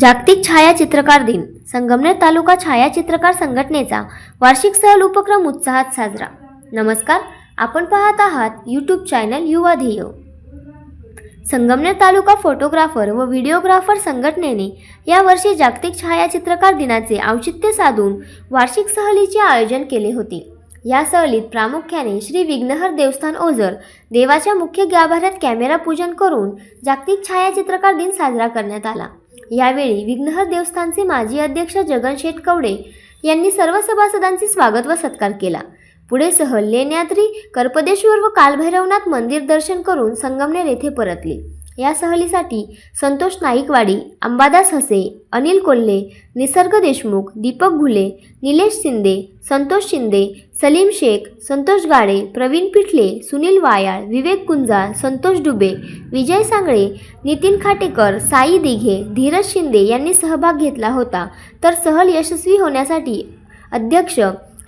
जागतिक छायाचित्रकार दिन. संगमनेर तालुका छायाचित्रकार संघटनेचा वार्षिक सहल उपक्रम उत्साहात साजरा. नमस्कार आपण पाहत आहात यूट्यूब चॅनल युवा ध्येय. संगमनेर तालुका फोटोग्राफर व व्हिडिओग्राफर संघटनेने यावर्षी जागतिक छायाचित्रकार दिनाचे औचित्य साधून वार्षिक सहलीचे आयोजन केले होते. या सहलीत प्रामुख्याने श्री विघ्नहर देवस्थान ओझर देवाच्या मुख्य गाभाऱ्यात कॅमेरा पूजन करून जागतिक छायाचित्रकार दिन साजरा करण्यात आला. यावेळी विघ्नहर देवस्थानचे माजी अध्यक्ष जगन शेठ कवडे यांनी सर्व सभासदांचे स्वागत व सत्कार केला. पुढे सहल लेण्याद्री कर्पदेश्वर व कालभैरवनाथ मंदिर दर्शन करून संगमनेर येथे परतले. या सहलीसाठी संतोष नाईकवाडी अंबादास हसे अनिल कोल्हे निसर्ग देशमुख दीपक घुले निलेश शिंदे संतोष शिंदे सलीम शेख संतोष गाडे प्रवीण पिठले सुनील वायाळ विवेक कुंजा संतोष डुबे विजय सांगळे नितीन खाटेकर साई दिघे धीरज शिंदे यांनी सहभाग घेतला होता. तर सहल यशस्वी होण्यासाठी अध्यक्ष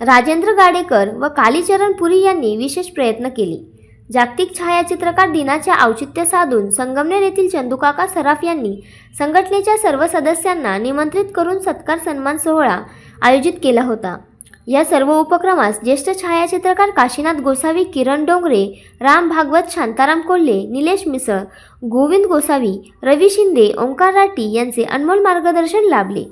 राजेंद्र गाडेकर व कालीचरण पुरी यांनी विशेष प्रयत्न केले. जागतिक छायाचित्रकार दिनाचे औचित्य साधून संगमनेर येथील चंदुकाका सराफ यांनी संघटनेच्या सर्व सदस्यांना निमंत्रित करून सत्कार सन्मान सोहळा आयोजित केला होता. या सर्व उपक्रमास ज्येष्ठ छायाचित्रकार काशीनाथ गोसावी किरण डोंगरे राम भागवत शांताराम कोल्हे निलेश मिसळ गोविंद गोसावी रवी शिंदे ओंकार राठी यांचे अनमोल मार्गदर्शन लाभले.